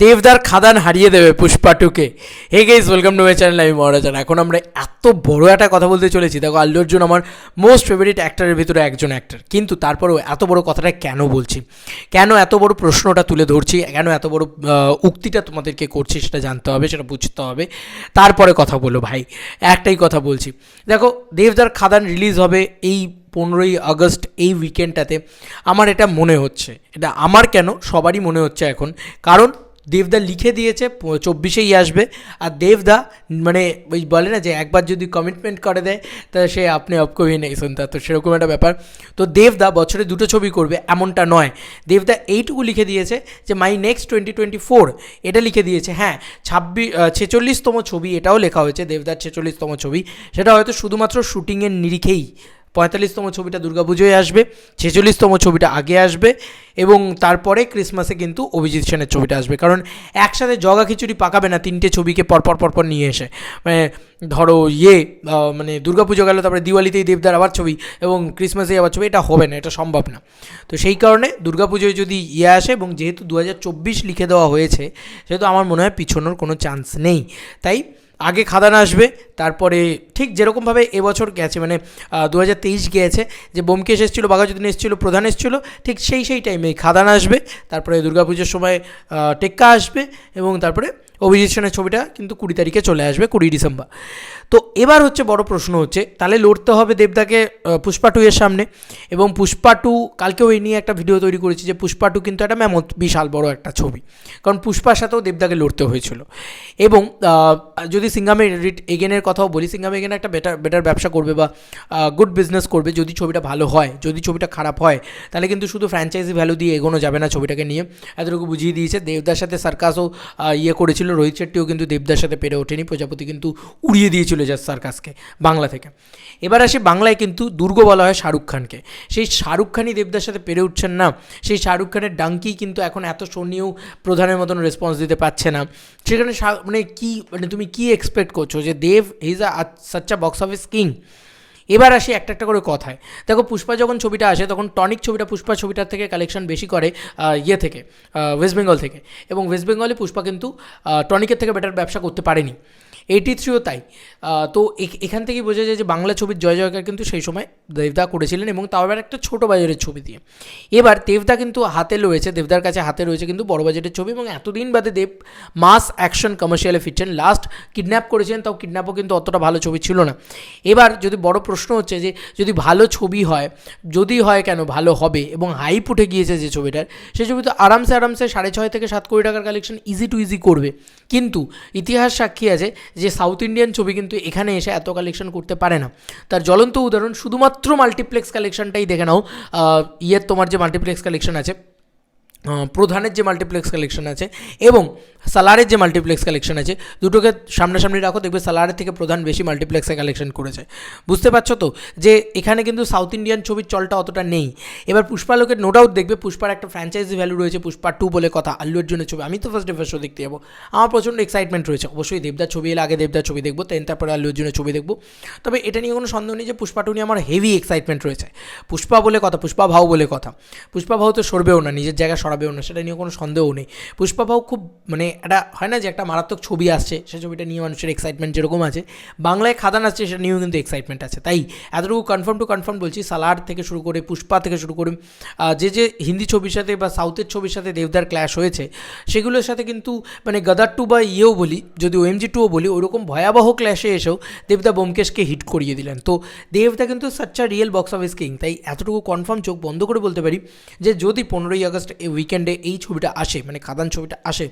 দেবদার খাদান হারিয়ে দেবে পুষ্পা টুকে hey guys welcome to my channel আমি মহারাজান। এখন আমরা এত বড় একটা কথা বলতে চলেছি। দেখো, আল্লু অর্জুন আমার মোস্ট ফেভারিট অ্যাক্টারের ভিতরে একজন অ্যাক্টার কিন্তু তারপরেও এত বড় কথাটা কেন বলছি? কেন এত বড় প্রশ্নটা তুলে ধরছি? কেন এত বড় উক্তিটা তোমাদেরকে করছি সেটা জানতে হবে, সেটা বুঝতে হবে। তারপরে কথা বলো ভাই, একটাই কথা বলছি। দেখো, দেবদার খাদান রিলিজ হবে এই পনেরোই আগস্ট, এই উইকেন্ডটাতে আমার এটা মনে হচ্ছে। এটা আমার কেন? সবারই মনে হচ্ছে এখন। কারণ দেবদা লিখে দিয়েছে চব্বিশেই আসবে। আর দেবদা মানে ওই বলে না যে, একবার যদি কমিটমেন্ট করে দেয়, তা সে আপনি আপ কবি নেই শুনতা তো সেরকম একটা ব্যাপার। তো দেবদা বছরে দুটো ছবি করবে, এমনটা নয়। দেবদা এইটুকু লিখে দিয়েছে যে my next twenty twenty four এটা লিখে দিয়েছে। হ্যাঁ ছাব্বিশ ছেচল্লিশতম ছবি এটাও লেখা হয়েছে, দেবদার ছেচল্লিশতম ছবি। সেটা হয়তো শুধুমাত্র শুটিংয়ের নিরিখেই। পঁয়তাল্লিশতম ছবিটা দুর্গাপুজোয় আসবে, ছেচল্লিশতম ছবিটা আগে আসবে এবং তারপরে ক্রিসমাসে কিন্তু অভিজিৎ সেনের ছবিটা আসবে। কারণ একসাথে জগা খিচুড়ি পাকাবে না, তিনটে ছবিকে পরপর পরপর নিয়ে এসে। মানে ধরো ইয়ে মানে দুর্গাপুজো গেল, তারপরে দিওয়ালিতেই দেবদার আবার ছবি এবং ক্রিসমাসে আবার ছবি, এটা হবে না, এটা সম্ভব না। তো সেই কারণে দুর্গাপুজোয় যদি ইয়ে আসে এবং যেহেতু দু হাজার চব্বিশ লিখে দেওয়া হয়েছে, সেহেতু আমার মনে হয় পিছনোর কোনো চান্স নেই। তাই আগে খাদান আসবে, তারপরে ঠিক যেরকমভাবে এবছর গেছে মানে দু হাজার তেইশ গিয়েছে, যে বোমকেশ এসেছিল, বাঘাযতীন এসেছিল, প্রধান এসেছিল, ঠিক সেই সেই টাইমে খাদান আসবে, তারপরে দুর্গাপুজোর সময় টেক্কা আসবে এবং তারপরে অভিজিৎ সেনের ছবিটা কিন্তু কুড়ি তারিখে চলে আসবে, কুড়ি ডিসেম্বর। তো এবার হচ্ছে বড় প্রশ্ন হচ্ছে, তাহলে লড়তে হবে দেবদাকে পুষ্পা টু এর সামনে। এবং পুষ্পা টু, কালকেও এই নিয়ে একটা ভিডিও তৈরি করেছি যে পুষ্পা টু কিন্তু একটা ম্যামত বিশাল বড় একটা ছবি। কারণ পুষ্পার সাথেও দেবদাকে লড়তে হয়েছিল। এবং যদি সিঙ্গামে এগেনের কথাও বলি, সিঙ্গাম এগেন একটা বেটার বেটার ব্যবসা করবে বা গুড বিজনেস করবে যদি ছবিটা ভালো হয়, যদি ছবিটা খারাপ হয়, তাহলে কিন্তু শুধু ফ্র্যাঞ্চাইজি ভ্যালু দিয়ে এগোনো যাবে না ছবিটাকে নিয়ে। এতটুকু বুঝিয়ে দিয়েছে। দেবদার সাথে সার্কাসও ইয়ে করেছিল রোহিত শেট্টিও কিন্তু দেবদার সাথে পেরে ওঠেনি। প্রজাপতি কিন্তু উড়িয়ে দিয়েছিল জাস্ট সার্কাসকে, বাংলা থেকে। এবার আসে বাংলায় কিন্তু দুর্গ বলা হয় শাহরুখ খানকে। সেই শাহরুখ খানই দেবদার সাথে পেরে উঠছেন না। সেই শাহরুখ খানের ডাঙ্কি কিন্তু এখন এত শো নিয়েও প্রধানের মতন রেসপন্স দিতে পারছে না। সেখানে মানে কি মানে তুমি কি এক্সপেক্ট করছ যে দেব ইজ আ সাচ্চা বক্স অফিস কিং এবার আসি একটা একটা করে কথায়। দেখো পুষ্পা যখন ছবিটা আসে, তখন টনিক ছবিটা পুষ্পা ছবিটার থেকে কালেকশন বেশি করে ইয়ে থেকে ওয়েস্ট বেঙ্গল থেকে। এবং ওয়েস্ট বেঙ্গলে পুষ্পা কিন্তু টনিকের থেকে বেটার ব্যবসা করতে পারেনি। এইটি থ্রিও তাই। তো এখান থেকেই বোঝা যায় যে বাংলা ছবির জয় জয়কার কিন্তু সেই সময় দেবদা করেছিলেন এবং তাও আবার একটা ছোটো বাজারের ছবি দিয়ে। এবার দেবদা কিন্তু হাতে রয়েছে, দেবদার কাছে হাতে রয়েছে কিন্তু বড় বাজেটের ছবি এবং এতদিন বাদে দেব মাস অ্যাকশন কমার্শিয়ালে ফিরছেন, লাস্ট কিডন্যাপ করেছিলেন, তাও কিডন্যাপও কিন্তু অতটা ভালো ছবি ছিল না। এবার যদি বড় প্রশ্ন হচ্ছে যে যদি ভালো ছবি হয়, যদি হয় কেন ভালো হবে এবং হাইপ উঠে গিয়েছে যে ছবিটার সেই ছবি তো আরামসে আরামসে সাড়ে ছয় থেকে সাত কোটি টাকার কালেকশন ইজি টু ইজি করবে। কিন্তু ইতিহাস সাক্ষী আছে যে সাউথ ইন্ডিয়ান ছবি কিন্তু এখানে এসে এত কালেকশন করতে পারে না। তার জ্বলন্ত উদাহরণ শুধুমাত্র মাল্টিপ্লেক্স কালেকশনটাই দেখে নাও। ইয়ের তোমার যে মাল্টিপ্লেক্স কালেকশন আছে প্রধানের যে মাল্টিপ্লেক্স কালেকশন আছে, এবং সালারের যে মাল্টিপ্লেক্স কালেকশন আছে, দুটোকে সামনাসামনি রাখো, দেখবে সালারের থেকে প্রধান বেশি মাল্টিপ্লেক্সে কালেকশন করেছে। বুঝতে পারছ তো? যে এখানে কিন্তু সাউথ ইন্ডিয়ান ছবির চলটা অতটা নেই। এবার পুষ্পালোকের নো ডাউট দেখবে পুষ্পার একটা ফ্র্যাঞ্চাইজি ভ্যালু রয়েছে পুষ্পা টু বলে কথা, আল্লু অর্জুনের ছবি। আমি তো ফার্স্ট ডে ফার্স্ট শো দেখতে যাব। আমার প্রচণ্ড এক্সাইটমেন্ট রয়েছে। অবশ্যই দেবদার ছবি এলে আগে দেবদার ছবি দেখব দেন তারপরে আল্লু অর্জুনের ছবি দেখব। তবে এটা নিয়ে কোনো সন্দেহ নেই যে পুষ্পা টু নিয়ে আমার হেভি এক্সাইটমেন্ট রয়েছে। পুষ্পা বলে কথা, পুষ্পা ভাও বলে কথা। পুষ্পা ভাও তো সরবেও না, নিজের জায়গা সরাবেও না, সেটা নিয়ে কোনো সন্দেহ নেই। পুষ্পা ভাও খুব মানে একটা, হয় না যে একটা মারাত্মক ছবি আসছে, সে ছবিটা নিয়ে মানুষের এক্সাইটমেন্ট যেরকম আছে, বাংলায় খাদান আসছে, সেটা নিয়েও কিন্তু এক্সাইটমেন্ট আছে। তাই এতটুকু কনফার্ম টু কনফার্ম বলছি সালার থেকে শুরু করে, পুষ্পা থেকে শুরু করে যে যে হিন্দি ছবির সাথে বা সাউথের ছবির সাথে দেবদার ক্ল্যাশ হয়েছে, সেগুলোর সাথে কিন্তু মানে গদার টু বা ইয়েও বলি, যদি ও ওএমজি টুও বলি, ওরকম ভয়াবহ ক্ল্যাশে এসেও দেবদা বোমকেশকে হিট করিয়ে দিলেন। তো দেবদা কিন্তু সাচ্চা রিয়েল বক্স অফিস কিং তাই এতটুকু কনফার্ম চোখ বন্ধ করে বলতে পারি যে যদি পনেরোই আগস্ট এই উইকেন্ডে এই ছবিটা আসে মানে খাদান ছবিটা আসে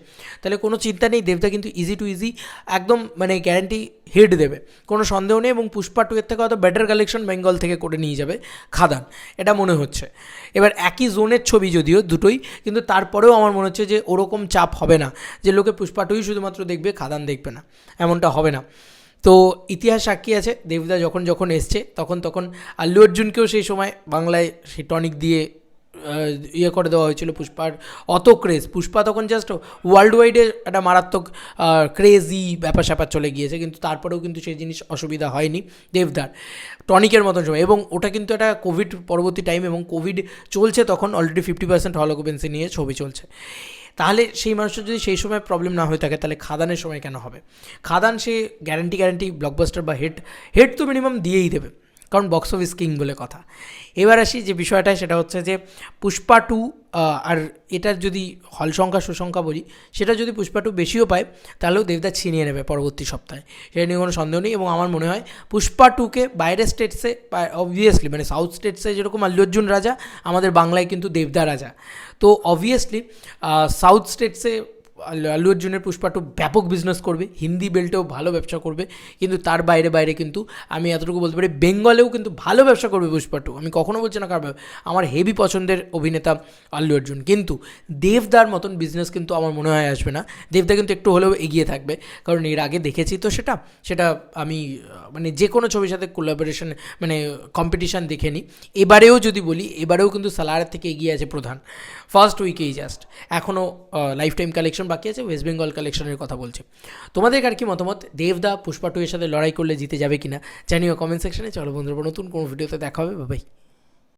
তাহলে কোনো চিন্তা নেই, দেবদা কিন্তু ইজি টু ইজি একদম মানে গ্যারান্টি হিট দেবে। কোনো সন্দেহ নেই এবং পুষ্পা টু এর থেকে হয়তো বেটার কালেকশন বেঙ্গল থেকে করে নিয়ে যাবে খাদান, এটা মনে হচ্ছে। এবার একই জোনের ছবি যদিও দুটোই, কিন্তু তারপরেও আমার মনে হচ্ছে যে ওরকম চাপ হবে না, যে লোকে পুষ্পা টুই শুধুমাত্র দেখবে, খাদান দেখবে না, এমনটা হবে না। তো ইতিহাস সাক্ষী আছে, দেবদা যখন যখন এসছে, তখন তখন আল্লু অর্জুনকেও সেই সময় বাংলায় সেই টনিক দিয়ে ইয়ে করে দেওয়া হয়েছিল পুষ্পার অত ক্রেজ পুষ্পা তখন জাস্ট ওয়ার্ল্ড ওয়াইডে একটা মারাত্মক ক্রেজি ব্যাপার স্যাপার চলে গিয়েছে। কিন্তু তারপরেও কিন্তু সেই জিনিস অসুবিধা হয়নি। দেবদার। টনিকের মতন সময়। এবং ওটা কিন্তু একটা কোভিড পরবর্তী টাইম এবং কোভিড চলছে তখন already fifty percent hall occupancy নিয়ে ছবি চলছে। তাহলে সেই মানুষটা যদি সেই সময় প্রবলেম না হয়ে থাকে, তাহলে খাদানের সময় কেন হবে? খাদান সে গ্যারান্টি গ্যারান্টি ব্লকবাস্টার বা হেড হেড তো মিনিমাম দিয়েই দেবে। কারণ বক্স অফিস কিং বলে কথা। এবার আসি যে বিষয়টা সেটা হচ্ছে যে পুষ্পা টু আর এটার যদি হল সংখ্যা সুসংখ্যা বলি, সেটা যদি পুষ্পা টু বেশিও পায়, তাহলেও দেবদা ছিনিয়ে নেবে পরবর্তী সপ্তাহে। সেটা নিয়ে কোনো সন্দেহ নেই এবং আমার মনে হয় পুষ্পা টুকে বাইরের স্টেটসে অবভিয়াসলি মানে সাউথ স্টেটসে যেরকম আল্লু রাজা, আমাদের বাংলায় কিন্তু দেবদা রাজা। তো অবভিয়াসলি সাউথ স্টেটসে আল্লু অর্জুনের পুষ্পা টু ব্যাপক বিজনেস করবে, হিন্দি বেল্টেও ভালো ব্যবসা করবে, কিন্তু তার বাইরে বাইরে কিন্তু আমি এতটুকু বলতে পারি, বেঙ্গলেও কিন্তু ভালো ব্যবসা করবে পুষ্পা টু আমি কখনো বলছি না কার আমার হেভি পছন্দের অভিনেতা আল্লু অর্জুন। কিন্তু দেবদার মতন বিজনেস কিন্তু আমার মনে হয় আসবে না। দেবদা কিন্তু একটু হলেও এগিয়ে থাকবে, কারণ এর আগে দেখেছি তো সেটা সেটা আমি মানে যে কোনো ছবির সাথে কোলাবোরেশন মানে কম্পিটিশান দেখে নিই এবারেও যদি বলি, এবারেও কিন্তু সালারের থেকে এগিয়ে আছে প্রধান। ফার্স্ট উইকেই জাস্ট এখনও লাইফ টাইম কালেকশন বাকি আছে ওয়েস্ট বেঙ্গল কালেকশনের কথা বলছে। তোমাদের আর কি মতামত? দেবদা, পুষ্পা টু এর সাথে লড়াই করলে জিতে যাবে কিনা? জানিও কমেন্ট সেকশনে চলো বন্ধুরা, নতুন কোনো ভিডিওতে দেখা হবে। বাই